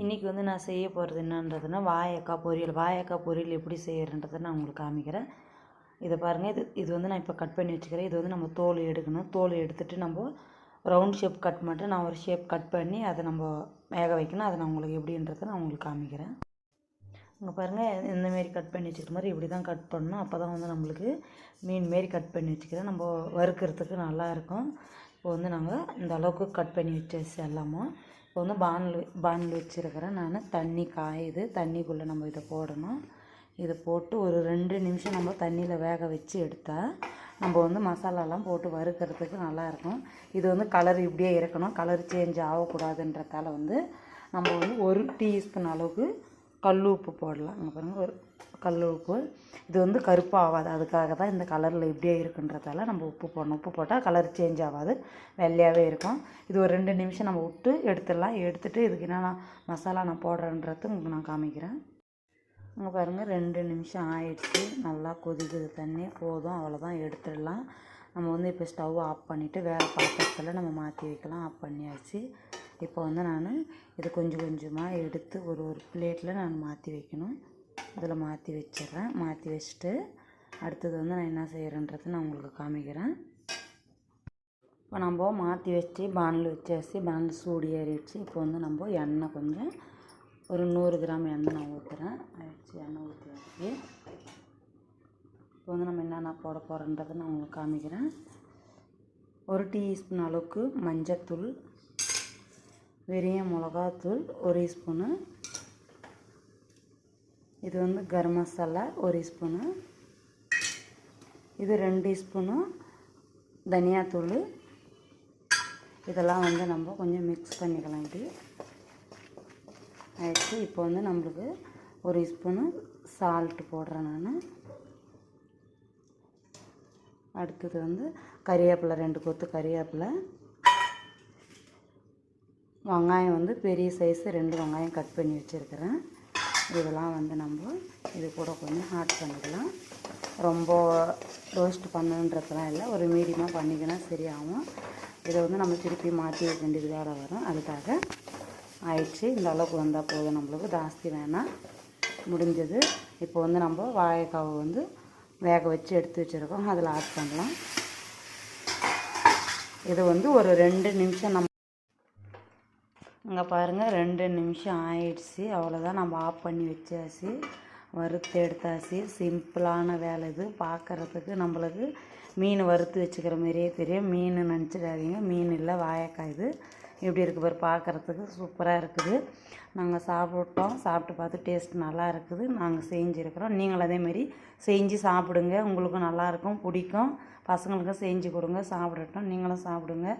இன்றைக்கி வந்து நான் செய்ய போகிறது என்னன்றதுன்னா வாயக்காய் பொரியல். வாயக்காய் பொரியல் எப்படி செய்கிறன்றதை நான் உங்களுக்கு காமிக்கிறேன். இதை பாருங்கள் இது இது வந்து நான் இப்போ கட் பண்ணி வச்சுக்கிறேன். இது வந்து நம்ம தோல் எடுக்கணும். தோல் எடுத்துட்டு நம்ம ரவுண்ட் ஷேப் கட் பண்ணிட்டு நான் ஒரு ஷேப் கட் பண்ணி அதை நம்ம வேக வைக்கணும். அதை நான் உங்களுக்கு எப்படின்றத நான் உங்களுக்கு காமிக்கிறேன். இங்கே பாருங்கள் இந்த மாரி கட் பண்ணி வச்சுக்கிற மாதிரி இப்படி தான் கட் பண்ணணும். அப்போ தான் வந்து நம்மளுக்கு மீன் மாரி கட் பண்ணி வச்சுக்கிறேன். நம்ம வறுக்கிறதுக்கு நல்லா இருக்கும். இப்போ வந்து நாங்கள் இந்த அளவுக்கு கட் பண்ணி வச்சாச்சு எல்லாமும் இப்போ வந்து பானில் பானில் வச்சுருக்கிறேன் நான். தண்ணி காயுது. தண்ணிக்குள்ளே நம்ம இதை போடணும். இதை போட்டு ஒரு ரெண்டு நிமிஷம் நம்ம தண்ணியில் வேக வச்சு எடுத்தால் நம்ம வந்து மசாலாலாம் போட்டு வறுக்கிறதுக்கு நல்லாயிருக்கும். இது வந்து கலர் இப்படியே இருக்கணும் கலர் சேஞ்ச் ஆகக்கூடாதுன்றதால வந்து நம்ம வந்து ஒரு டீஸ்பூன் அளவுக்கு கல் உப்பு போடலாம். அங்கே பாருங்கள் ஒரு கல் உப்பு இது வந்து கருப்பாக ஆகாது அதுக்காக தான் இந்த கலரில் இப்படியே இருக்குன்றதால நம்ம உப்பு போடணும். உப்பு போட்டால் கலர் சேஞ்ச் ஆகாது. வெள்ளையாகவே இருக்கும். இது ஒரு ரெண்டு நிமிஷம் நம்ம விட்டு எடுத்துடலாம். எடுத்துகிட்டு இதுக்கு என்னென்ன மசாலா நான் போடுறேன்றது உங்களுக்கு நான் காமிக்கிறேன். இங்கே பாருங்கள் ரெண்டு நிமிஷம் ஆயிடுச்சு. நல்லா கொதிக்குது தண்ணி. போதும். அவ்வளோதான் எடுத்துடலாம். நம்ம வந்து இப்போ ஸ்டவ் ஆஃப் பண்ணிவிட்டு வேறு பாத்திரத்தில் நம்ம மாற்றி வைக்கலாம். ஆஃப் பண்ணியாச்சு. இப்போ வந்து நான் இது கொஞ்சம் கொஞ்சமாக எடுத்து ஒரு ஒரு பிளேட்டில் நான் மாற்றி வைக்கணும். இதில் மாற்றி வச்சிடுறேன். மாற்றி வச்சுட்டு அடுத்தது வந்து நான் என்ன செய்கிறேன்றது நான் உங்களுக்கு காமிக்கிறேன். இப்போ நம்ம மாற்றி வச்சு பானில் வச்சாச்சு பானில் சூடு ஏறிடுச்சு இப்போ வந்து நம்ம எண்ணெய் கொஞ்சம் ஒரு நூறு கிராம் எண்ணெய் நான் ஊற்றுறேன். ஆயிடுச்சு எண்ணெய் ஊற்றியாச்சு இப்போ வந்து நம்ம என்னென்ன போட போகிறோன்றதை நான் உங்களுக்கு காமிக்கிறேன். ஒரு டீஸ்பூன் அளவுக்கு மஞ்சத்தூள் வெறிய மிளகாத்தூள் ஒரு ஸ்பூனு இது வந்து கரம் மசாலா ஒரு ஸ்பூனு. இது ரெண்டு ஸ்பூனு தனியாத்தூள் இதெல்லாம் வந்து நம்ம கொஞ்சம் மிக்ஸ் பண்ணிக்கலாம் இது ஆயிடுச்சு. இப்போ வந்து நம்மளுக்கு ஒரு ஸ்பூனு சால்ட்டு போடுறேன் நான். அடுத்தது வந்து கறிவேப்பிலை ரெண்டு கொத்து கறிவேப்பிலை. வெங்காயம் வந்து பெரிய சைஸு ரெண்டு வெங்காயம் கட் பண்ணி வச்சுருக்கிறேன். இதெல்லாம் வந்து நம்ம இது கூட கொஞ்சம் ஆட் பண்ணிக்கலாம். ரொம்ப ரோஸ்ட் பண்ணணுன்றதுலாம் இல்லை. ஒரு மீடியமாக பண்ணிக்கினா சரியாகும். இதை வந்து நம்ம திருப்பி மாற்றி வைக்க வேண்டியது வேலை வரும். அதுக்காக ஆயிடுச்சு. இந்த அளவுக்கு வந்தால் போதும். நம்மளுக்கு ஜாஸ்தி வேணாம். முடிஞ்சது. இப்போ வந்து நம்ம வாழைக்காவை வந்து வேக வச்சு எடுத்து வச்சுருக்கோம். அதில் ஆட் பண்ணலாம். இது வந்து ஒரு ரெண்டு நிமிஷம் நம்ம இங்கே பாருங்கள் ரெண்டு நிமிஷம் ஆயிடுச்சு. அவ்வளோதான் நம்ம ஆஃப் பண்ணி வச்சாச்சு. வறுத்து எடுத்தாச்சு. சிம்பிளான வேலை இது. பார்க்குறதுக்கு நம்மளுக்கு மீன் வறுத்து வச்சுக்கிற மாதிரியே தெரியும். மீன் நினச்சிடாதீங்க. மீன் இல்லை வாயக்காய் இது. எப்படி இருக்குது பாரு பார்க்குறதுக்கு சூப்பராக இருக்குது. நாங்கள் சாப்பிட்டோம். சாப்பிட்டு பார்த்து டேஸ்ட் நல்லா இருக்குது. நாங்கள் செஞ்சுருக்கிறோம். நீங்களும் அதேமாரி செஞ்சு சாப்பிடுங்க. உங்களுக்கும் நல்லாயிருக்கும் பிடிக்கும். பசங்களுக்கும் செஞ்சு கொடுங்க சாப்பிடட்டும். நீங்களும் சாப்பிடுங்க.